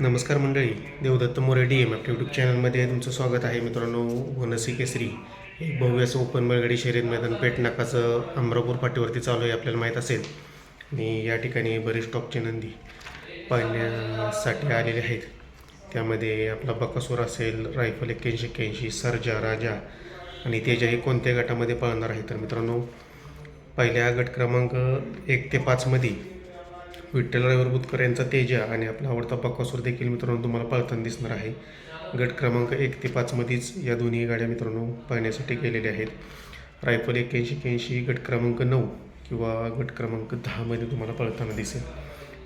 नमस्कार मंडळी Devdatta More D M आपल्या यूट्यूब चॅनलमध्ये तुमचं स्वागत आहे मित्रांनो. वनसी केसरी एक भव्य असं ओपन बळगडी शर्यत मैदान पेटनाकाचं अमरापूर पाटीवरती चालू आहे आपल्याला माहीत असेल. आणि या ठिकाणी बरेच टॉपचे नंदी पाहण्यासाठी आलेले आहेत. त्यामध्ये आपला बकासूर असेल रायफल एक्क्याऐंशी एक्क्याऐंशी सरजा राजा आणि तेजाही कोणत्या गटामध्ये पळणार आहे. तर मित्रांनो पहिल्या गट क्रमांक एक ते पाचमध्ये विठ्ठलरायवर बुतकर यांचा तेजा आणि आपला आवडता बकासूर देखील मित्रांनो तुम्हाला पळताना दिसणार आहे. गट क्रमांक एक ते पाचमध्येच या दोन्ही गाड्या मित्रांनो पाहण्यासाठी गेलेल्या आहेत. रायफल एक्क्याऐंशी एक्क्याऐंशी गट क्रमांक नऊ किंवा गट क्रमांक दहामध्ये तुम्हाला पळताना दिसेल.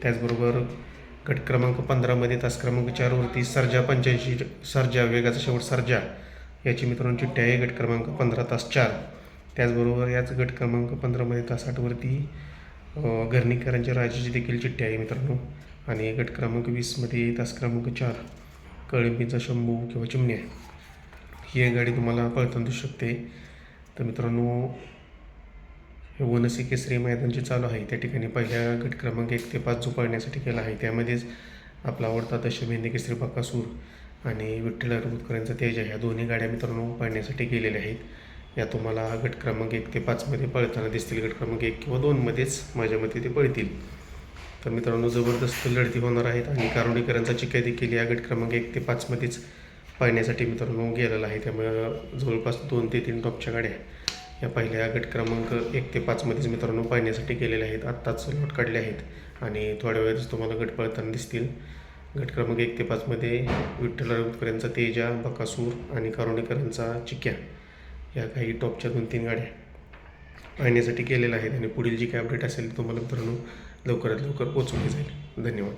त्याचबरोबर गट क्रमांक पंधरामध्ये तास क्रमांक चारवरती सर्जा पंच्याऐंशी सर्जा वेगाचा शेवट सर्जा याची मित्रांनो चिठ्ठी आहे. गट क्रमांक पंधरा तास चार. त्याचबरोबर याच गट क्रमांक पंधरामध्ये तास आठवरती घरणीकरांच्या राजाची देखील चिठ्ठी आहे मित्रांनो. आणि गट क्रमांक वीसमध्ये तास क्रमांक चार कळंबीचा शंभू किंवा चिमण्या ही एक गाडी तुम्हाला पळताना दिसू शकते. तर मित्रांनो हे वनसी केसरी मैदान जे चालू आहे. त्या ठिकाणी पहिल्या गट क्रमांक एक ते पाच झोपाळण्यासाठी केला आहे. त्यामध्येच आपला आवडता दशमेंदी केसरी बकासूर आणि विठ्ठल अरबुतकर यांचा तेज ह्या दोन्ही गाड्या मित्रांनो पाळण्यासाठी गेलेल्या आहेत. या तुम्हाला गट क्रमांक एक ते पाचमध्ये पळताना दिसतील. गट क्रमांक एक किंवा दोनमध्येच माझ्या मते ते पळतील. तर मित्रांनो जबरदस्त लढती होणार आहेत आणि कारुणीकरांचा चिकाय देखील या गट क्रमांक एक ते पाचमध्येच पाहण्यासाठी मित्रांनो गेलेला आहे. त्यामुळे जवळपास दोन ते तीन टॉपच्या गाड्या या पहिल्या गट क्रमांक एक ते पाचमध्येच मित्रांनो पाहण्यासाठी गेलेल्या आहेत. आत्ताच लॉट काढले आहेत आणि थोड्या वेळातच तुम्हाला गट पळताना दिसतील. गट क्रमांक एक ते पाचमध्ये विठ्ठल राऊतकरांचा तेजा बकासूर आणि कारुणेकरांचा चिक्या. या काही टॉपच्या दोन तीन गाड्या आणण्यासाठी केलेल्या आहेत आणि पुढील जी काय अपडेट असेल ती तुम्हाला मित्रांनो लवकरात लवकर पोचवली जाईल. धन्यवाद.